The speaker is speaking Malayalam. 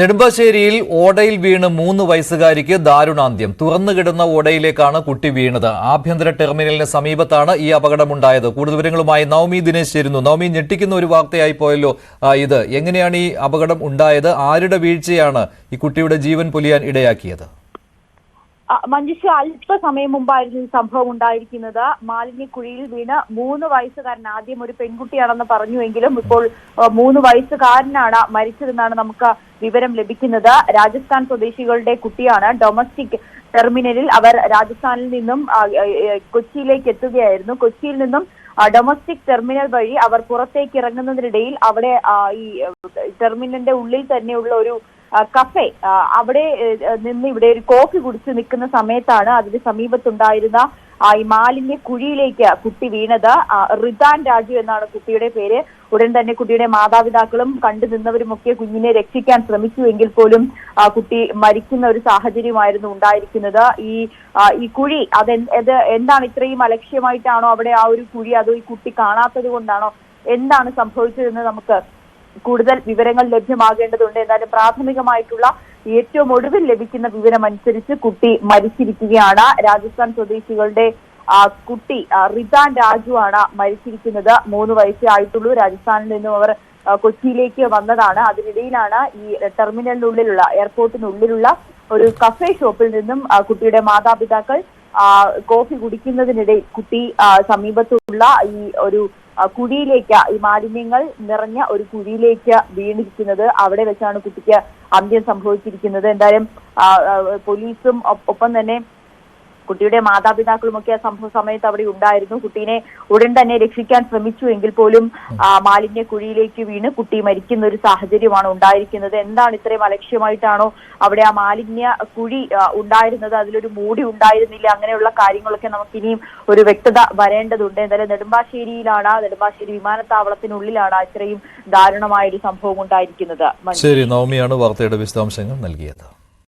നെടുമ്പാശ്ശേരിയിൽ ഓടയിൽ വീണ് മൂന്ന് വയസ്സുകാരിക്ക് ദാരുണാന്ത്യം. തുറന്നു കിടന്ന ഓടയിലേക്കാണ് കുട്ടി വീണത്. ആഭ്യന്തര ടെർമിനലിന് സമീപത്താണ് ഈ അപകടമുണ്ടായത്. കൂടുതൽ വിവരങ്ങളുമായി നവമി ദിനേശ് ചേരുന്നു. നവമി ഞെട്ടിക്കുന്ന ഒരു വാർത്തയായി പോയല്ലോ ഇത്. എങ്ങനെയാണ് ഈ അപകടം ഉണ്ടായത്? ആരുടെ വീഴ്ചയാണ് ഈ കുട്ടിയുടെ ജീവൻ പൊലിയാൻ ഇടയാക്കിയത്? മഞ്ജുഷ അല്പസമയം മുമ്പായിരുന്നു ഈ സംഭവം ഉണ്ടായിരിക്കുന്നത്. മാലിന്യക്കുഴിയിൽ വീണ് മൂന്ന് വയസ്സുകാരൻ ആദ്യം ഒരു പെൺകുട്ടിയാണെന്ന് പറഞ്ഞുവെങ്കിലും ഇപ്പോൾ മൂന്ന് വയസ്സുകാരനാണ് മരിച്ചതെന്നാണ് നമുക്ക് വിവരം ലഭിക്കുന്നത്. രാജസ്ഥാൻ സ്വദേശികളുടെ കുട്ടിയാണ്. ഡൊമസ്റ്റിക് ടെർമിനലിൽ അവർ രാജസ്ഥാനിൽ നിന്നും കൊച്ചിയിലേക്ക് എത്തുകയായിരുന്നു. കൊച്ചിയിൽ നിന്നും ഡൊമസ്റ്റിക് ടെർമിനൽ വഴി അവർ പുറത്തേക്ക് ഇറങ്ങുന്നതിനിടയിൽ അവിടെ ഈ ടെർമിനലിന്റെ ഉള്ളിൽ തന്നെയുള്ള ഒരു കഫേ അവിടെ നിന്ന് ഇവിടെ ഒരു കോഫി കുടിച്ച് നിൽക്കുന്ന സമയത്താണ് അതിന് സമീപത്തുണ്ടായിരുന്ന ഈ മാലിന്യ കുഴിയിലേക്ക് കുട്ടി വീണത്. റിതാൻ രാജു എന്നാണ് കുട്ടിയുടെ പേര്. ഉടൻ തന്നെ കുട്ടിയുടെ മാതാപിതാക്കളും കണ്ടു നിന്നവരുമൊക്കെ കുഞ്ഞിനെ രക്ഷിക്കാൻ ശ്രമിച്ചുവെങ്കിൽ പോലും കുട്ടി മരിക്കുന്ന ഒരു സാഹചര്യമായിരുന്നു ഉണ്ടായിരിക്കുന്നത്. ഈ ഈ കുഴി അത് അത് എന്താണ് ഇത്രയും അലക്ഷ്യമായിട്ടാണോ അവിടെ ആ ഒരു കുഴി അതോ ഈ കുട്ടി കാണാത്തത് കൊണ്ടാണോ? എന്താണ് സംഭവിച്ചതെന്ന് നമുക്ക് കൂടുതൽ വിവരങ്ങൾ ലഭ്യമാകേണ്ടതുണ്ട്. എന്നാലും പ്രാഥമികമായിട്ടുള്ള ഏറ്റവും ഒടുവിൽ ലഭിക്കുന്ന വിവരം അനുസരിച്ച് കുട്ടി മരിച്ചിരിക്കുകയാണ്. രാജസ്ഥാൻ സ്വദേശികളുടെ കുട്ടി റിതാൻ രാജു ആണ് മരിച്ചിരിക്കുന്നത്. മൂന്ന് വയസ്സേ ആയിട്ടുള്ളൂ. രാജസ്ഥാനിൽ നിന്നും അവർ കൊച്ചിയിലേക്ക് വന്നതാണ്. അതിനിടയിലാണ് ഈ ടെർമിനലിനുള്ളിലുള്ള എയർപോർട്ടിനുള്ളിലുള്ള ഒരു കഫേ ഷോപ്പിൽ നിന്നും കുട്ടിയുടെ മാതാപിതാക്കൾ കോഫി കുടിക്കുന്നതിനിടയിൽ കുട്ടി സമീപത്തുള്ള ഈ ഒരു കുഴിയിലേക്ക് ഈ മാലിന്യങ്ങൾ നിറഞ്ഞ ഒരു കുഴിയിലേക്ക് വീണിരിക്കുന്നത് അവിടെ വെച്ചാണ് കുട്ടിക്ക് അന്ത്യം സംഭവിച്ചിരിക്കുന്നത്. എന്തായാലും പോലീസും ഒപ്പം തന്നെ കുട്ടിയുടെ മാതാപിതാക്കളുമൊക്കെ ആ സംഭവ സമയത്ത് അവിടെ ഉണ്ടായിരുന്നു. കുട്ടീനെ ഉടൻ തന്നെ രക്ഷിക്കാൻ ശ്രമിച്ചു എങ്കിൽ പോലും മാലിന്യ കുഴിയിലേക്ക് വീണ് കുട്ടി മരിക്കുന്ന ഒരു സാഹചര്യമാണ് ഉണ്ടായിരിക്കുന്നത്. എന്താണ് ഇത്രയും അലക്ഷ്യമായിട്ടാണോ അവിടെ ആ മാലിന്യ കുഴി ഉണ്ടായിരുന്നത്? അതിലൊരു മൂടി ഉണ്ടായിരുന്നില്ല. അങ്ങനെയുള്ള കാര്യങ്ങളൊക്കെ നമുക്ക് ഇനിയും ഒരു വ്യക്തത വരേണ്ടതുണ്ട്. എന്തായാലും നെടുമ്പാശ്ശേരിയിലാണ് നെടുമ്പാശ്ശേരി വിമാനത്താവളത്തിനുള്ളിലാണ് ഇത്രയും ദാരുണമായ ഒരു സംഭവം ഉണ്ടായിരിക്കുന്നത്. ശരി നവമിയാണ് വാർത്തയുടെ വിശദാംശങ്ങൾ നൽകിയത്.